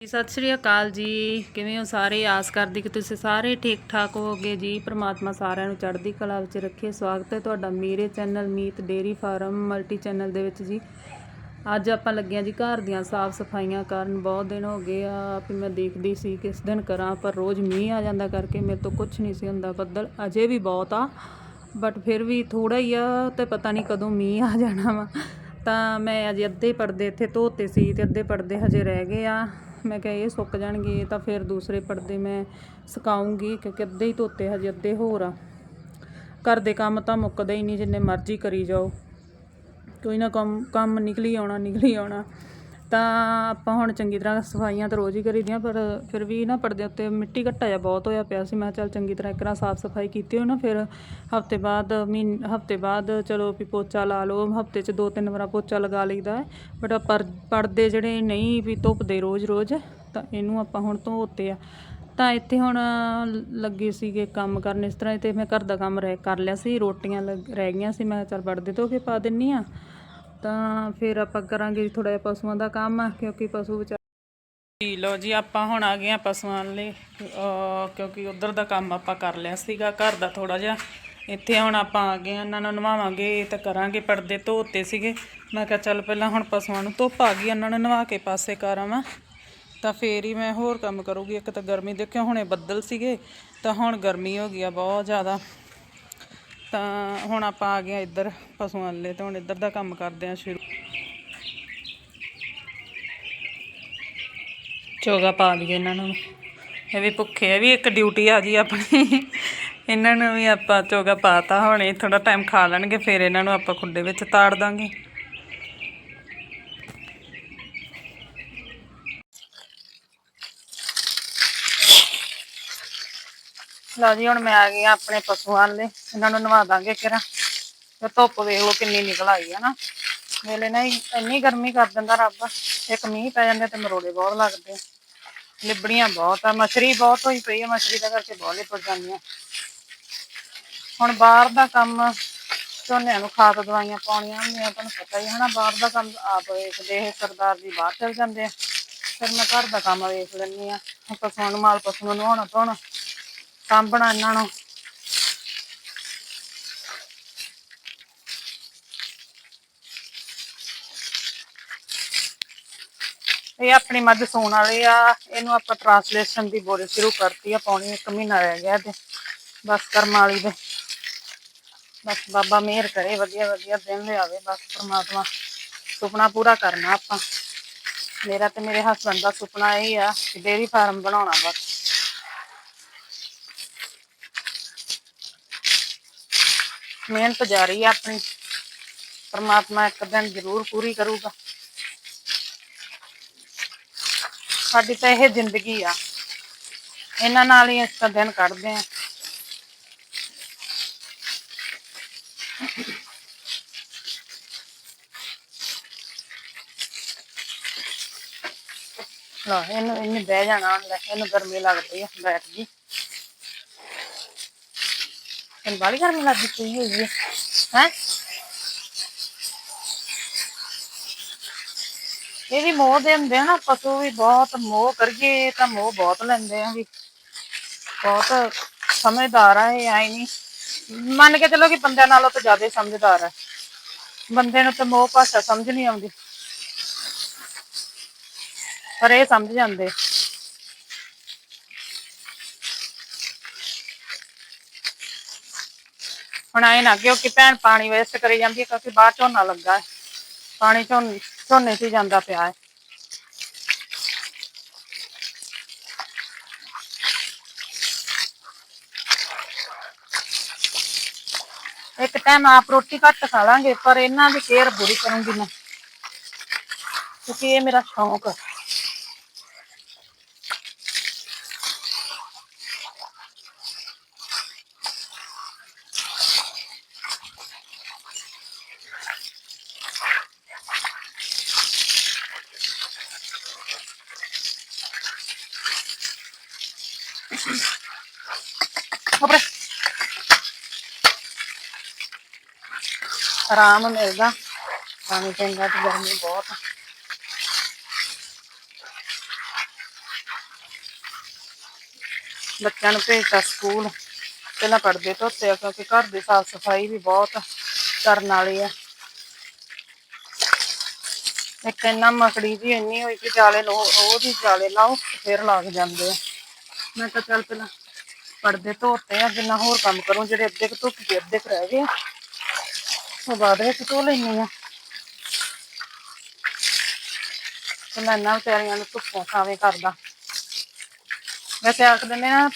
ਸਤਿ ਸ਼੍ਰੀ ਅਕਾਲ ਜੀ। ਕਿਵੇਂ ਹੋ ਸਾਰੇ? ਆਸ ਕਰਦੀ ਕਿ ਤੁਸੀਂ ਸਾਰੇ ਠੀਕ ਠਾਕ ਹੋਗੇ ਜੀ। ਪ੍ਰਮਾਤਮਾ ਸਾਰਿਆਂ ਨੂੰ ਚੜ੍ਹਦੀ ਕਲਾ ਵਿੱਚ ਰੱਖੇ। ਸਵਾਗਤ ਹੈ ਤੁਹਾਡਾ ਮੇਰੇ channel Meet dairy farm multi channel ਦੇ ਵਿੱਚ ਜੀ। ਅੱਜ ਆਪਾਂ ਲੱਗਿਆ ਜੀ ਘਰ ਦੀਆਂ ਸਾਫ਼ ਸਫਾਈਆਂ ਕਰਨ। ਬਹੁਤ ਦਿਨ ਹੋ ਗਏ ਆ ਵੀ ਮੈਂ ਦੇਖਦੀ ਸੀ ਕਿਸ ਦਿਨ ਕਰਾਂ, ਪਰ ਰੋਜ਼ ਮੀਂਹ ਆ ਜਾਂਦਾ ਕਰਕੇ ਮੇਰੇ ਤੋਂ ਕੁਝ ਨਹੀਂ ਸੀ ਹੁੰਦਾ। ਬੱਦਲ ਅਜੇ ਵੀ ਬਹੁਤ ਆ ਬਟ ਫਿਰ ਵੀ ਥੋੜਾ ਹੀ ਆ ਤੇ ਪਤਾ ਨਹੀਂ ਕਦੋਂ ਮੀਂਹ ਆ ਜਾਣਾ ਵਾ। ਤਾਂ ਮੈਂ ਅਜੇ ਅੱਧੇ ਪਰਦੇ ਇੱਥੇ ਧੋਤੇ ਸੀ ਤੇ ਅੱਧੇ ਪਰਦੇ ਹਜੇ ਰਹਿ ਗਏ ਆ। ਮੈਂ ਕਿਹਾ ਇਹ ਸੁੱਕ ਜਾਣਗੇ ਤਾਂ ਫਿਰ ਦੂਸਰੇ ਪਰਦੇ ਮੈਂ ਸੁਕਾਉਂਗੀ, ਕਿਉਂਕਿ ਅੱਧੇ ਹੀ ਧੋਤੇ, ਹਜੇ ਅੱਧੇ ਹੋਰ ਆ। ਘਰ ਦੇ ਕੰਮ ਤਾਂ ਮੁੱਕਦੇ ਹੀ ਨਹੀਂ, ਜਿੰਨੇ ਮਰਜ਼ੀ ਕਰੀ ਜਾਓ। ਕੋਈ ਨਾ ਕੰਮ ਕੰਮ ਨਿਕਲੀ ਆਉਣਾ ਨਿਕਲੀ ਆਉਣਾ। ਤਾਂ ਆਪਾਂ ਹੁਣ ਚੰਗੀ ਤਰ੍ਹਾਂ ਸਫਾਈਆਂ ਤਾਂ ਰੋਜ਼ ਹੀ ਕਰੀ ਦੀਆਂ ਪਰ ਫਿਰ ਵੀ ਨਾ ਪਰਦੇ ਉੱਤੇ ਮਿੱਟੀ ਘੱਟਾ ਜਿਹਾ ਬਹੁਤ ਹੋਇਆ ਪਿਆ ਸੀ। ਮੈਂ ਕਿਹਾ ਚੱਲ ਚੰਗੀ ਤਰ੍ਹਾਂ ਇੱਕ ਵਾਰ ਸਾਫ਼ ਸਫ਼ਾਈ ਕੀਤੀ ਹੋ ਨਾ, ਫਿਰ ਹਫ਼ਤੇ ਬਾਅਦ ਮਹੀਨ, ਹਫ਼ਤੇ ਬਾਅਦ ਚਲੋ ਵੀ ਪੋਚਾ ਲਾ ਲਓ, ਹਫ਼ਤੇ 'ਚ ਦੋ ਤਿੰਨ ਵਾਰ ਪੋਚਾ ਲਗਾ ਲਈਦਾ ਹੈ। ਬਟ ਪਰ, ਪਰਦੇ ਜਿਹੜੇ ਨਹੀਂ ਵੀ ਧੁੱਪਦੇ ਰੋਜ਼-ਰੋਜ਼, ਤਾਂ ਇਹਨੂੰ ਆਪਾਂ ਹੁਣ ਧੋਤੇ ਆ। ਤਾਂ ਇੱਥੇ ਹੁਣ ਲੱਗੇ ਸੀਗੇ ਕੰਮ ਕਰਨ, ਇਸ ਤਰ੍ਹਾਂ ਤੇ ਮੈਂ ਘਰ ਦਾ ਕੰਮ ਰਹਿ, ਕਰ ਲਿਆ ਸੀ, ਰੋਟੀਆਂ ਲੱਗ- ਰਹਿ ਗਈਆਂ ਸੀ। ਮੈਂ ਕਿਹਾ ਚੱਲ ਪਰਦੇ ਧੋ ਕੇ ਪਾ ਦਿੰਨੀ ਆ। ਤਾਂ ਫਿਰ ਆਪਾਂ ਕਰਾਂਗੇ ਥੋੜਾ ਜਿਹਾ ਪਸ਼ੂਆਂ ਦਾ ਕੰਮ, ਕਿਉਂਕਿ ਪਸ਼ੂ ਵਿਚਾਰੇ ਜੀ ਲੋ ਜੀ, ਆਪਾਂ ਹੁਣ ਆ ਗਏ ਆ ਪਸ਼ੂਆਂ ਲਈ। ਕਿਉਂਕਿ ਉਧਰ ਦਾ ਕੰਮ ਆਪਾਂ ਕਰ ਲਿਆ ਸੀਗਾ, ਘਰ ਦਾ ਥੋੜਾ ਜਿਹਾ। ਇੱਥੇ ਹੁਣ ਆਪਾਂ ਆ ਗਏ ਇਹਨਾਂ ਨੂੰ ਨਵਾਵਾਂਗੇ ਤਾਂ ਕਰਾਂਗੇ, ਪਰਦੇ ਧੋਤੇ ਸੀਗੇ। ਮੈਂ ਕਿਹਾ ਚੱਲ ਪਹਿਲਾਂ ਹੁਣ ਪਸ਼ੂਆਂ ਨੂੰ ਧੁੱਪ ਆ ਗਈ, ਇਹਨਾਂ ਨੂੰ ਨਵਾ ਕੇ ਪਾਸੇ ਕਰ ਆਵਾਂ। ਤਾਂ ਫੇਰ ਹੀ ਮੈਂ ਹੋਰ ਕੰਮ ਕਰੂਗੀ। ਇੱਕ ਤਾਂ ਗਰਮੀ ਦੇਖਿਓ, ਹੁਣੇ ਬੱਦਲ ਸੀਗੇ, ਤਾਂ ਹੁਣ ਗਰਮੀ ਹੋ ਗਈ ਆ ਬਹੁਤ ਜ਼ਿਆਦਾ। ਤਾਂ ਹੁਣ ਆਪਾਂ ਆ ਗਏ ਆ ਇੱਧਰ ਪਸ਼ੂਆਂ ਵਾਲੇ ਤੇ ਹੁਣ ਇੱਧਰ ਦਾ ਕੰਮ ਕਰਦੇ ਆ ਸ਼ੁਰੂ। ਚੋਗਾ ਪਾ ਲਈਏ ਇਹਨਾਂ ਨੂੰ। ਇਹ ਵੀ ਭੁੱਖੇ ਆ ਵੀ ਇੱਕ ਡਿਊਟੀ ਆ ਜੀ ਆਪਣੀ। ਇਹਨਾਂ ਨੂੰ ਵੀ ਆਪਾਂ ਚੋਗਾ ਪਾਤਾ, ਹੁਣ ਇਹ ਥੋੜਾ ਟਾਈਮ ਖਾ ਲੈਣਗੇ, ਫਿਰ ਇਹਨਾਂ ਨੂੰ ਆਪਾਂ ਖੁੱਡੇ ਵਿੱਚ ਤਾੜ ਦਾਂਗੇ। ਲਓ ਜੀ, ਹੁਣ ਮੈਂ ਆ ਗਈ ਆ ਆਪਣੇ ਪਸ਼ੂਆਂ ਲਈ ਇਹਨਾਂ ਨੂੰ ਨਵਾ ਦਾਂਗੇ ਕਿਰਾ ਤੇ ਧੁੱਪ ਵੇਖ ਲਓ ਕਿੰਨੀ ਨਿਕਲ ਆਈ ਹੈ ਨਾ। ਵੇਲੇ ਨਾ ਇੰਨੀ ਗਰਮੀ ਕਰ ਦਿੰਦਾ ਰੱਬ। ਇੱਕ ਮੀਂਹ ਪੈ ਜਾਂਦਾ ਤੇ ਮਰੋੜੇ ਬਹੁਤ ਲੱਗਦੇ ਲਿਬੜੀਆਂ ਬਹੁਤ ਆ, ਮਛਰੀ ਬਹੁਤ ਹੋਈ ਪਈ ਆ, ਮਛਰੀ ਦਾ ਕਰਕੇ ਬਹੁਤ ਲਿਬੜ ਜਾਂਦੀਆਂ ਹੁਣ ਬਾਹਰ ਦਾ ਕੰਮ ਝੋਨਿਆਂ ਨੂੰ ਖਾਦ ਦਵਾਈਆਂ ਪਾਉਣੀਆਂ ਹੁੰਦੀਆਂ, ਤੁਹਾਨੂੰ ਪਤਾ ਹੀ ਹੈ ਨਾ ਬਾਹਰ ਦਾ ਕੰਮ ਆਪ ਵੇਖਦੇ ਇਹ ਸਰਦਾਰ ਜੀ ਬਾਹਰ ਚਲ ਜਾਂਦੇ ਆ। ਫਿਰ ਮੈਂ ਘਰ ਦਾ ਕੰਮ ਵੇਖ ਲੈਂਦੀ ਆ। ਪਸ਼ੂਆਂ ਨੂੰ, ਮਾਲ ਪਸ਼ੂ ਨੂੰ ਨਹਾਉਣਾ ਧੋਣਾ। ਸਾਂਭਣਾ ਇਹਨਾਂ ਨੂੰ ਇਹ ਆਪਣੀ ਮੱਝ ਸੂਣ ਵਾਲੀ ਆ। ਇਹਨੂੰ ਆਪਾਂ ਟ੍ਰਾਂਸਲੇਸ਼ਨ ਦੀ ਬੋਰੀ ਸ਼ੁਰੂ ਕਰਤੀ ਆ, ਪੌਣੀ ਇੱਕ ਮਹੀਨਾ ਰਹਿ ਗਿਆ ਤੇ ਬਸ ਕਰਮ ਵਾਲੀ ਦੇ। ਬਸ ਬਾਬਾ ਮਿਹਰ ਕਰੇ, ਵਧੀਆ ਵਧੀਆ ਦਿਨ ਲਿਆਵੇ। ਬਸ ਪ੍ਰਮਾਤਮਾ ਸੁਪਨਾ ਪੂਰਾ ਕਰਨਾ ਆਪਾਂ। ਮੇਰਾ ਤੇ ਮੇਰੇ ਹਸਬੰਦ ਦਾ ਸੁਪਨਾ ਇਹ ਆ ਕਿ ਡੇਰੀ ਫਾਰਮ ਬਣਾਉਣਾ ਬਸ। ਮਿਹਨਤ ਜਾਰੀ ਆ ਆਪਣੀ। ਪਰਮਾਤਮਾ ਇੱਕ ਦਿਨ ਜ਼ਰੂਰ ਪੂਰੀ ਕਰੂਗਾ। ਸਾਡੀ ਤਾਂ ਇਹ ਜ਼ਿੰਦਗੀ ਆ। ਇਹਨਾਂ ਨਾਲ ਹੀ ਇਸ ਦਿਨ ਕੱਢਦੇ ਆ। ਲੋ ਇਹਨੂੰ ਇਹਨੇ ਬਹਿ ਜਾਣਾ ਹੁਣ ਇਹਨੂੰ ਗਰਮੀ ਲੱਗਦੀ ਆ, ਬੈਠ ਗਈ। ਇਹਨੂੰ ਬਾਲੀ ਗਰਮੀ ਲੱਗਦੀ ਪਈ ਹੋਈ ਹੈ ਹੈ? ਇਹ ਵੀ ਮੋਹ ਦੇ ਹੁੰਦੇ ਨਾ, ਪਸ਼ੂ ਵੀ ਬਹੁਤ ਮੋਹ ਕਰੀਏ ਤਾਂ ਮੋਹ ਬਹੁਤ ਲੈਂਦੇ ਆ ਵੀ। ਬਹੁਤ ਸਮਝਦਾਰ ਆ ਇਹ ਆਈ ਨਹੀਂ ਮੰਨ ਕੇ ਚਲੋ ਕਿ ਬੰਦਿਆਂ ਨਾਲੋਂ ਤਾਂ ਜ਼ਿਆਦਾ ਸਮਝਦਾਰ ਆ। ਬੰਦੇ ਨੂੰ ਤਾਂ ਮੋਹ ਭਾਸ਼ਾ ਸਮਝ ਨਹੀਂ ਆਉਂਦੀ। ਪਰ ਇਹ ਸਮਝ ਜਾਂਦੇ। ਹੁਣ ਆਏ ਨਾ ਕਿ ਕਿ ਭੈਣ ਪਾਣੀ ਵੇਸਟ ਕਰੀ ਜਾਂਦੀ ਹੈ ਕਿਉਂਕਿ ਬਾਹਰ ਝੋਨਾ ਲੱਗਾ ਹੈ। ਪਾਣੀ ਝੋਨੇ ਝੋਨੇ 'ਚ ਹੀ ਜਾਂਦਾ ਪਿਆ ਹੈ। ਇੱਕ ਟਾਈਮ ਆਪ ਰੋਟੀ ਘੱਟ ਖਾ ਲਾਂਗੇ, ਪਰ ਇਹਨਾਂ ਦੀ ਕੇਅਰ ਬੁਰੀ ਕਰੂੰਗੀ ਮੈਂ। ਕਿਉਂਕਿ ਇਹ ਮੇਰਾ ਸ਼ੌਂਕ ਹੈ। ਉਪਰੇ ਆਰਾਮ ਮਿਲਦਾ ਪਾਣੀ ਪੀਂਦਾ ਤੇ ਗਰਮੀ ਬਹੁਤ ਆ ਬੱਚਿਆਂ ਨੂੰ ਭੇਜਤਾ ਸਕੂਲ ਪਹਿਲਾਂ ਪੜਦੇ ਧੋਤੇ ਆ ਕਿਉਂਕਿ ਘਰ ਦੀ ਸਾਫ਼ ਸਫ਼ਾਈ ਵੀ ਬਹੁਤ ਕਰਨ ਵਾਲੀ ਆ ਇੱਕ ਇੰਨਾ ਮਕੜੀ ਜੀ ਇੰਨੀ ਹੋਈ ਕਿ ਜਾਲੇ ਲੋ ਰੋਜ਼ ਜਾਲੇ ਲਾਓ ਫਿਰ ਲੱਗ ਜਾਂਦੇ ਆ ਮੈਂ ਤਾਂ ਚੱਲ ਪਹਿਲਾਂ ਪੜਦੇ ਧੋਤੇ ਆ ਜਿੰਨਾ ਹੋਰ ਕੰਮ ਕਰੂੰ ਜਿਹੜੇ ਅੱਧੇ ਕੁ ਧੁੱਪ ਦੇ ਅੱਧੇ ਕੁ ਰਹਿ ਗਏ ਆ, ਉਹ ਬਾਅਦ ਵਿੱਚ ਧੋ ਲੈਣੀ ਆ। ਤੇ ਮੈਂ ਇਹਨਾਂ ਵਿਚਾਰੀਆਂ ਨੂੰ ਧੁੱਪੋਂ ਛਾਵੇਂ ਕਰਦਾ। ਵੈਸੇ ਆਖਦੇ ਨੇ ਨਾ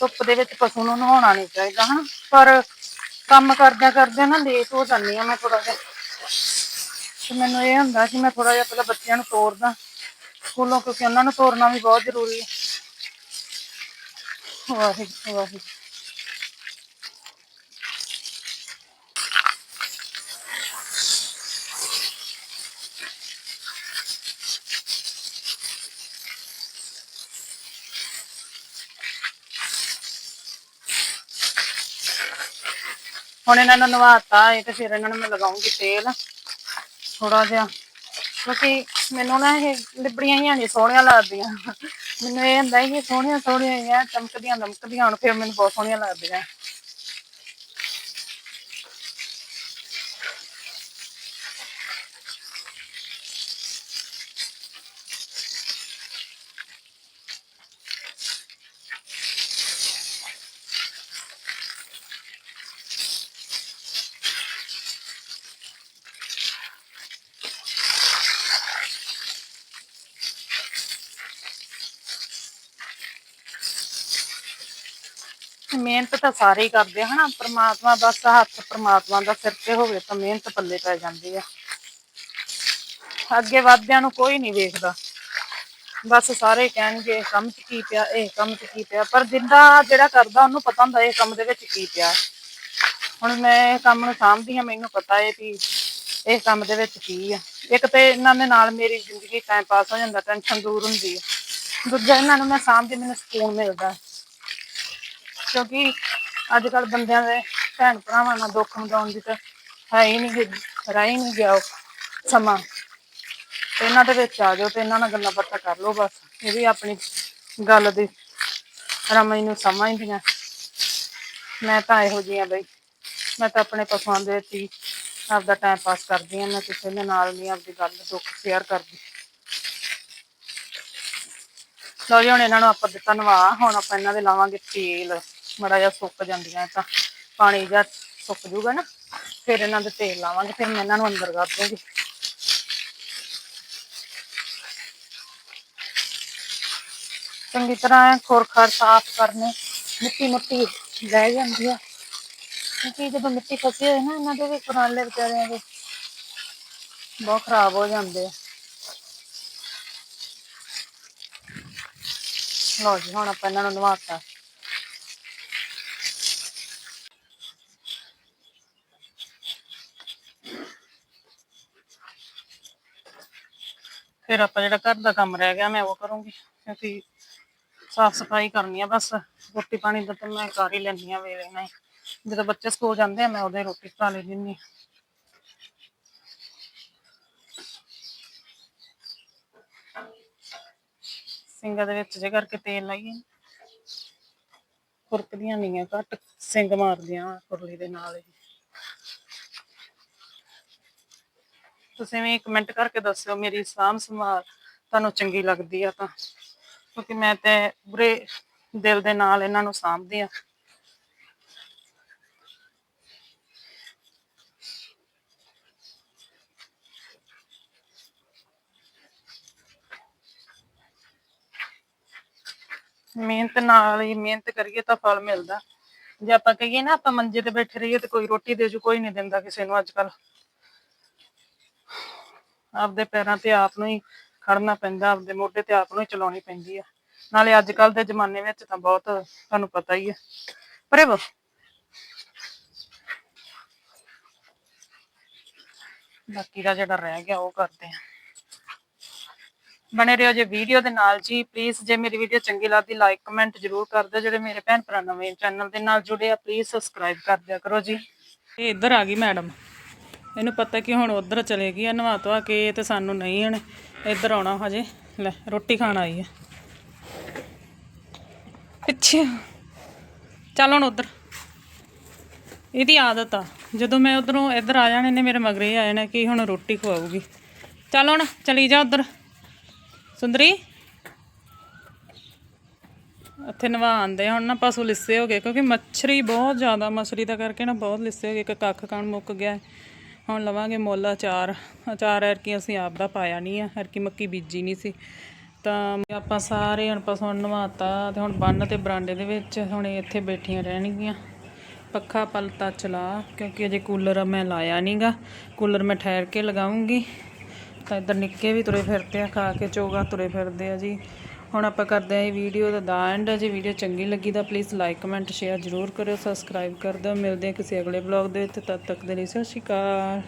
ਧੁੱਪ ਦੇ ਵਿੱਚ ਪਸ਼ੂ ਨੂੰ ਨਹਾਉਣਾ ਨਹੀਂ ਚਾਹੀਦਾ ਹਨਾ? ਪਰ ਕੰਮ ਕਰਦਿਆਂ ਕਰਦਿਆਂ ਨਾ ਲੇਟ ਹੋ ਜਾਂਦੀ ਆ ਮੈਂ ਥੋੜਾ ਜਿਹਾ। ਤੇ ਮੈਨੂੰ ਇਹ ਹੁੰਦਾ ਕਿ ਮੈਂ ਥੋੜਾ ਜਿਹਾ ਪਹਿਲਾਂ ਬੱਚਿਆਂ ਨੂੰ ਤੋਰਦਾ। ਸਕੂਲੋਂ ਕਿਉਂਕਿ ਉਹਨਾਂ ਨੂੰ ਤੋਰਨਾ ਵੀ ਬਹੁਤ ਜ਼ਰੂਰੀ ਹੈ ਵਾਹਿਗੁਰੂ ਵਾਹਿਗੁਰੂ। ਹੁਣ ਇਹਨਾਂ ਨੂੰ ਨਵਾਤਾ ਇਹ ਤੇ ਫਿਰ ਇਹਨਾਂ ਨੂੰ ਮੈਂ ਲਗਾਉਂਗੀ ਤੇਲ ਥੋੜਾ ਜਿਹਾ। ਕਿਉਂਕਿ ਮੈਨੂੰ ਨਾ ਇਹ ਲਿਬੜੀਆਂ ਹੀ ਨਹੀਂ ਸੋਹਣੀਆਂ ਲੱਗਦੀਆਂ। ਮੈਨੂੰ ਇਹ ਹੁੰਦਾ ਸੀ ਕਿ ਸੋਹਣੀਆਂ ਸੋਹਣੀਆਂ ਹੀ ਆ ਚਮਕਦੀਆਂ ਦਮਕਦੀਆਂ ਹੁਣ ਫਿਰ ਮੈਨੂੰ ਬਹੁਤ ਸੋਹਣੀਆਂ ਲੱਗਦੀਆਂ। ਮਿਹਨਤ ਤਾਂ ਸਾਰੇ ਹੀ ਕਰਦੇ ਆ, ਹਨਾ? ਪ੍ਰਮਾਤਮਾ ਬਸ ਹੱਥ ਪ੍ਰਮਾਤਮਾ ਦਾ ਸਿਰ ਤੇ ਹੋਵੇ ਤਾਂ ਮਿਹਨਤ ਪੱਲੇ ਪੈ ਜਾਂਦੀ ਆ। ਅੱਗੇ ਵਧਦਿਆਂ ਨੂੰ ਕੋਈ ਨਹੀਂ ਵੇਖਦਾ। ਬਸ ਸਾਰੇ ਕਹਿਣਗੇ ਇਹ ਕੰਮ 'ਚ ਕੀ ਪਿਆ, ਇਹ ਕੰਮ 'ਚ ਕੀ ਪਿਆ, ਪਰ ਜਿੰਦਾ ਜਿਹੜਾ ਕਰਦਾ ਉਹਨੂੰ ਪਤਾ ਹੁੰਦਾ ਇਹ ਕੰਮ ਦੇ ਵਿੱਚ ਕੀ ਪਿਆ। ਹੁਣ ਮੈਂ ਇਹ ਕੰਮ ਨੂੰ ਸਾਂਭਦੀ ਹਾਂ, ਮੈਨੂੰ ਪਤਾ ਹੈ ਵੀ ਇਹ ਕੰਮ ਦੇ ਵਿੱਚ ਕੀ ਆ। ਇੱਕ ਤੇ ਇਹਨਾਂ ਦੇ ਨਾਲ ਮੇਰੀ ਜ਼ਿੰਦਗੀ ਟਾਈਮ ਪਾਸ ਹੋ ਜਾਂਦਾ ਟੈਨਸ਼ਨ ਦੂਰ ਹੁੰਦੀ ਹੈ ਦੂਜਾ, ਇਹਨਾਂ ਨੂੰ ਮੈਂ ਸਾਂਭਦੀ, ਮੈਨੂੰ ਸਕੂਨ ਮਿਲਦਾ। ਕਿਉਂਕਿ ਅੱਜ ਕੱਲ ਬੰਦਿਆਂ ਦੇ ਭੈਣ ਭਰਾਵਾਂ ਨਾਲ ਦੁੱਖ ਮਦਾਉਣ ਦੀ ਤਾਂ ਹੈ ਹੀ ਨਹੀਂ ਰਹਿ ਹੀ ਨਹੀਂ ਗਿਆ ਉਹ ਸਮਾਂ। ਤੇ ਇਹਨਾਂ ਦੇ ਵਿੱਚ ਆ ਜਾਓ ਤੇ ਇਹਨਾਂ ਨਾਲ ਗੱਲਾਂ ਬਾਤਾਂ ਕਰ ਲਓ ਬਸ। ਇਹ ਵੀ ਆਪਣੀ ਗੱਲ ਦੀ ਰਮਈ ਨੂੰ ਸਮਝਦੀਆਂ। ਮੈਂ ਤਾਂ ਇਹੋ ਜਿਹੀ ਆ ਬਈ। ਮੈਂ ਤਾਂ ਆਪਣੇ ਪਸੰਦ ਦੇ ਤੀ ਆਪਦਾ ਟਾਈਮ ਪਾਸ ਕਰਦੀ ਆ ਮੈਂ ਕਿਸੇ ਦੇ ਨਾਲ ਨਹੀਂ ਆਪਦੀ ਗੱਲ ਦੁੱਖ ਸ਼ੇਅਰ ਕਰਦੀ। ਲਓ ਜੀ, ਹੁਣ ਇਹਨਾਂ ਨੂੰ ਆਪਾਂ ਦਿੱਤਾ ਨਵਾ, ਹੁਣ ਆਪਾਂ ਇਹਨਾਂ ਦੇ ਲਾਵਾਂਗੇ ਤੇਲ। ਮੜਾ ਜਿਹਾ ਸੁੱਕ ਜਾਂਦੀਆਂ ਤਾਂ ਪਾਣੀ ਜਾਂ ਸੁੱਕ ਜੂਗਾ ਨਾ, ਫਿਰ ਇਹਨਾਂ ਦੇ ਤੇਲ ਲਾਵਾਂਗੇ, ਫਿਰ ਮੈਂ ਇਹਨਾਂ ਨੂੰ ਅੰਦਰ ਕਰ ਦੂੰਗੀ। ਚੰਗੀ ਤਰ੍ਹਾਂ ਖੋਰ ਸਾਫ਼ ਕਰਨੇ ਮਿੱਟੀ ਮੁੱਟੀ ਰਹਿ ਜਾਂਦੀ ਆ। ਕਿਉਂਕਿ ਜਦੋਂ ਮਿੱਟੀ ਫਸੀ ਹੋਏ ਨਾ, ਇਹਨਾਂ ਦੇ ਵੀ ਪੁਰਾਣੇ ਵਿਚਾਰਿਆਂ ਦੇ ਬਹੁਤ ਖਰਾਬ ਹੋ ਜਾਂਦੇ ਆ। ਲਓ ਜੀ, ਹੁਣ ਆਪਾਂ ਇਹਨਾਂ ਨੂੰ ਨਵਾਤਾ। ਫਿਰ ਆਪਾਂ ਜਿਹੜਾ ਘਰ ਦਾ ਕੰਮ ਰਹਿ ਗਿਆ ਮੈਂ ਉਹ ਕਰੂੰਗੀ। ਕਿਉਂਕਿ ਸਾਫ਼ ਸਫ਼ਾਈ ਕਰਨੀ ਆ ਬਸ। ਰੋਟੀ ਪਾਣੀ ਦਾ ਤਾਂ ਮੈਂ ਕਰ ਹੀ ਲੈਂਦੀ ਆ ਵੇਲੇ ਨਾਲ ਹੀ। ਜਦੋਂ ਬੱਚੇ ਸਕੂਲ ਜਾਂਦੇ ਆ, ਮੈਂ ਉਹਦੇ ਰੋਟੀ ਖਾ ਲੈ ਦਿੰਦੀ ਹਾਂ। ਸਿੰਗਾਂ ਦੇ ਵਿੱਚ ਜੇ ਕਰਕੇ ਤੇਲ ਲਾਈਏ। ਖੁਰਕਦੀਆਂ ਨਹੀਂ ਆ ਘੱਟ। ਸਿੰਗ ਮਾਰਦੀਆਂ ਕੁਰਲੀ ਦੇ ਨਾਲ ਹੀ। ਤੁਸੀਂ ਵੀ ਕਮੈਂਟ ਕਰਕੇ ਦੱਸਿਓ ਮੇਰੀ ਸਾਂਭ ਸੰਭਾਲ, ਤੁਹਾਨੂੰ ਚੰਗੀ ਲੱਗਦੀ ਆ ਤਾਂ। ਕਿਉਂਕਿ ਮੈਂ ਤੇ ਬੁਰੇ ਦਿਲ ਦੇ ਨਾਲ ਇਹਨਾਂ ਨੂੰ ਸਾਂਭਦੀ ਆ। ਮਿਹਨਤ ਨਾਲ ਹੀ ਮਿਹਨਤ ਕਰੀਏ ਤਾਂ ਫਲ ਮਿਲਦਾ। ਜੇ ਆਪਾਂ ਕਹੀਏ ਨਾ, ਆਪਾਂ ਮੰਜੇ ਤੇ ਬੈਠੇ ਰਹੀਏ ਤੇ ਕੋਈ ਰੋਟੀ ਦੇ ਜੂ, ਕੋਈ ਨਹੀਂ ਦਿੰਦਾ ਕਿਸੇ ਨੂੰ ਅੱਜ ਕੱਲ੍ਹ। ਆਪਦੇ ਪੈਰਾਂ ਤੇ ਆਪ ਨੂੰ ਹੀ ਖੜਨਾ ਪੈਂਦਾ, ਆਪਦੇ ਮੋਢੇ ਤੇ ਆਪ ਨੂੰ ਹੀ ਚਲਾਉਣੀ ਪੈਂਦੀ ਆ। ਨਾਲੇ ਅੱਜ ਕੱਲ ਦੇ ਜ਼ਮਾਨੇ ਵਿੱਚ ਤਾਂ ਬਹੁਤ ਤੁਹਾਨੂੰ ਪਤਾ ਹੀ ਹੈ ਪ੍ਰੇਵ ਬਾਕੀ ਦਾ ਜਿਹੜਾ ਰਹਿ ਗਿਆ ਉਹ ਕਰਦੇ ਆ। ਬਣੇ ਰਹੋ ਜੇ ਵੀਡੀਓ ਦੇ ਨਾਲ ਜੀ ਪਲੀਜ਼ ਜੇ ਮੇਰੀ ਵੀਡੀਓ ਚੰਗੀ ਲੱਗਦੀ ਲਾਈਕ ਕਮੈਂਟ ਜਰੂਰ ਕਰ ਦਿਓ। ਜਿਹੜੇ ਮੇਰੇ ਭੈਣ ਭਰਾ ਨਵੇਂ ਚੈਨਲ ਦੇ ਨਾਲ ਜੁੜੇ ਆ ਪਲੀਜ਼ ਸਬਸਕ੍ਰਾਈਬ ਕਰ ਦਿਆ ਕਰੋ ਜੀ। ਇਹ ਇੱਧਰ ਆ ਗਈ ਮੈਡਮ। ਇਹਨੂੰ ਪਤਾ ਕਿ ਹੁਣ ਉਧਰ ਚਲੇ ਗਈ ਆ, ਨਵਾ ਧਵਾ ਕੇ ਤੇ ਸਾਨੂੰ ਨਹੀਂ ਹੁਣ ਇੱਧਰ ਆਉਣਾ ਹਜੇ। ਲੈ, ਰੋਟੀ ਖਾਣ ਆਈ ਆ। ਪਿੱਛੇ। ਚੱਲ ਹੁਣ ਉਧਰ। ਇਹਦੀ ਆਦਤ ਆ। ਜਦੋਂ ਮੈਂ ਉਧਰੋਂ ਇੱਧਰ ਆ ਜਾਣੇ ਨੇ ਮੇਰੇ ਮਗਰੇ ਆ ਜਾਣਾ ਕਿ ਹੁਣ ਰੋਟੀ ਖਵਾਉਗੀ ਚੱਲ ਹੁਣ, ਚਲੀ ਜਾ ਉਧਰ। ਸੁੰਦਰੀ? ਇੱਥੇ ਨਵਾਉਂਦੇ ਹੁਣ ਨਾ ਪਸ਼ੂ ਲਿੱਸੇ ਹੋ ਗਏ, ਕਿਉਂਕਿ ਮੱਛਰੀ ਬਹੁਤ ਜ਼ਿਆਦਾ, ਮੱਛਰੀ ਦਾ ਕਰਕੇ ਨਾ ਬਹੁਤ ਲਿੱਸੇ ਹੋ ਗਏ। ਇੱਕ ਕੱਖ ਕਣ ਮੁੱਕ ਗਿਆ। ਹੁਣ ਲਵਾਂਗੇ ਮੁੱਲ ਅਚਾਰ। ਅਚਾਰ ਐਰਕੀ ਅਸੀਂ ਆਪ ਦਾ ਪਾਇਆ ਨਹੀਂ ਆ ਐਰਕੀ ਮੱਕੀ ਬੀਜੀ ਨਹੀਂ ਸੀ। ਤਾਂ ਆਪਾਂ ਸਾਰੇ ਹੁਣ ਪਸ਼ੂ ਨੂੰ ਨਵਾਤਾ ਤੇ ਹੁਣ ਬੰਨ ਤੇ ਬਰਾਂਡੇ ਦੇ ਵਿੱਚ ਹੁਣ ਇੱਥੇ ਬੈਠੀਆਂ ਰਹਿਣਗੀਆਂ। ਪੱਖਾ ਪਲਤਾ ਚਲਾ, ਕਿਉਂਕਿ ਅਜੇ ਕੂਲਰ ਮੈਂ ਲਾਇਆ ਨਹੀਂਗਾ ਕੂਲਰ ਮੈਂ ਠਹਿਰ ਕੇ ਲਗਾਉਂਗੀ। ਤਾਂ ਇੱਧਰ ਨਿੱਕੇ ਵੀ ਤੁਰੇ ਫਿਰਦੇ ਆ, ਖਾ ਕੇ ਚੋਗਾ ਤੁਰੇ ਫਿਰਦੇ ਆ ਜੀ। ਹੁਣ ਆਪਾਂ ਕਰਦੇ ਆ ਇਹ ਵੀਡੀਓ ਦਾ ਦਾ ਐਂਡ ਜੇ ਵੀਡੀਓ ਚੰਗੀ ਲੱਗੀ ਤਾਂ ਪਲੀਜ਼ ਲਾਈਕ ਕਮੈਂਟ ਸ਼ੇਅਰ ਜ਼ਰੂਰ ਕਰਿਓ ਸਬਸਕ੍ਰਾਈਬ ਕਰ ਦਿਓ। ਮਿਲਦੇ ਹਾਂ ਕਿਸੇ ਅਗਲੇ ਬਲੌਗ ਦੇ ਵਿੱਚ। ਤਦ ਤੱਕ ਦੇ ਲਈ ਸਤਿ ਸ਼੍ਰੀ ਅਕਾਲ।